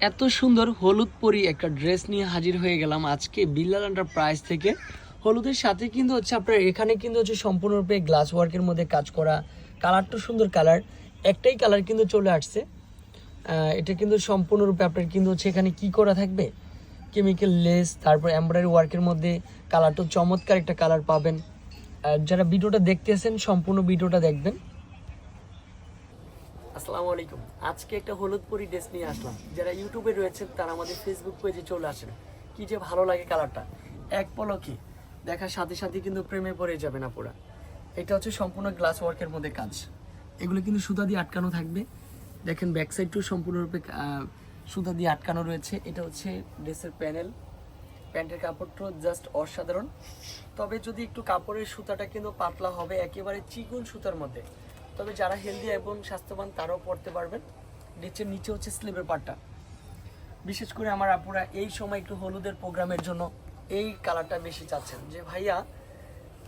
এত সুন্দর হলুদ পরি একটা ড্রেস নিয়ে হাজির হয়ে গেলাম আজকে বিল্লাল আন্ডার প্রাইস থেকে। হলুদের সাথে কিন্তু হচ্ছে আপনার এখানে কিন্তু হচ্ছে সম্পূর্ণরূপে গ্লাস ওয়ার্কের মধ্যে কাজ করা কালারটা সুন্দর কালার একটাই কালার কিন্তু চলে আসছে। এটা কিন্তু সম্পূর্ণরূপে আপনার কিন্তু হচ্ছে এখানে কি করা থাকবে? কেমিক্যাল লেস তারপর এমব্রয়ডারি ওয়ার্কের মধ্যে কালারটা চমৎকার একটা কালার পাবেন। যারা ভিডিওটা দেখতেছেন, সম্পূর্ণ ভিডিওটা দেখবেন। আসসালামু আলাইকুম। আজকে একটা হলুদ পরি ড্রেস নিয়ে আসলাম। যারা ইউটিউবে রয়েছেন, তারা আমাদের ফেসবুক পেজে চলে আসেন। কি যে ভালো লাগে কালারটা এক পলকে দেখার সাথে সাথে কিন্তু প্রেমে পড়ে যাবে না পুরা এটা হচ্ছে সম্পূর্ণ গ্লাস ওয়ার্কের মধ্যে কাজ। এগুলো কিন্তু সুতা দিয়ে আটকানো থাকবে। দেখেন ব্যাক সাইডটাও সম্পূর্ণরূপে সুতা দিয়ে আটকানো রয়েছে। এটা হচ্ছে ড্রেসের প্যানেল প্যান্টের কাপড়টা জাস্ট অসাধারণ। তবে যদি একটু কাপড়ের সুতাটা কিন্তু পাতলা হবে, একেবারে চিকন সুতার মধ্যে। তবে যারা হেলদি এবং স্বাস্থ্যবান, তারাও পড়তে পারবেন। নিচের নিচে হচ্ছে স্লিভের পাটটা বিশেষ করে আমার আপুরা এই সময় একটু হলুদের প্রোগ্রামের জন্য এই কালারটা বেশি চাচ্ছেন। যে ভাইয়া,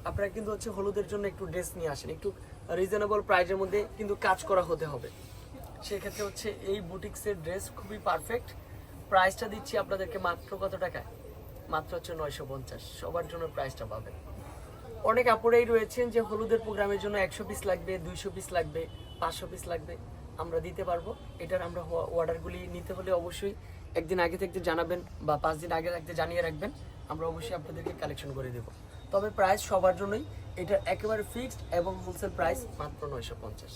আপনারা কিন্তু হচ্ছে হলুদের জন্য একটু ড্রেস নিয়ে আসেন। একটু রিজনেবল প্রাইজের মধ্যে কিন্তু কাজ করা হতে হবে। সেক্ষেত্রে হচ্ছে এই বুটিক্সের ড্রেস খুবই পারফেক্ট প্রাইসটা দিচ্ছি আপনাদেরকে মাত্র কত টাকায়? মাত্র হচ্ছে নয়শো পঞ্চাশ। সবার জন্য প্রাইসটা পাবেন। অনেক আপুরাই রয়েছেন যে হলুদের প্রোগ্রামের জন্য একশো পিস লাগবে, দুইশো পিস লাগবে, পাঁচশো পিস লাগবে। আমরা দিতে পারব। এটার আমরা অর্ডারগুলি নিতে হলে অবশ্যই একদিন আগে থেকে জানাবেন বা পাঁচ দিন আগে থাকতে জানিয়ে রাখবেন। আমরা অবশ্যই আপনাদেরকে কালেকশন করে দেবো। তবে প্রাইস সবার জন্যই এটা একেবারে ফিক্সড এবং হোলসেল প্রাইস মাত্র নয়শো পঞ্চাশ।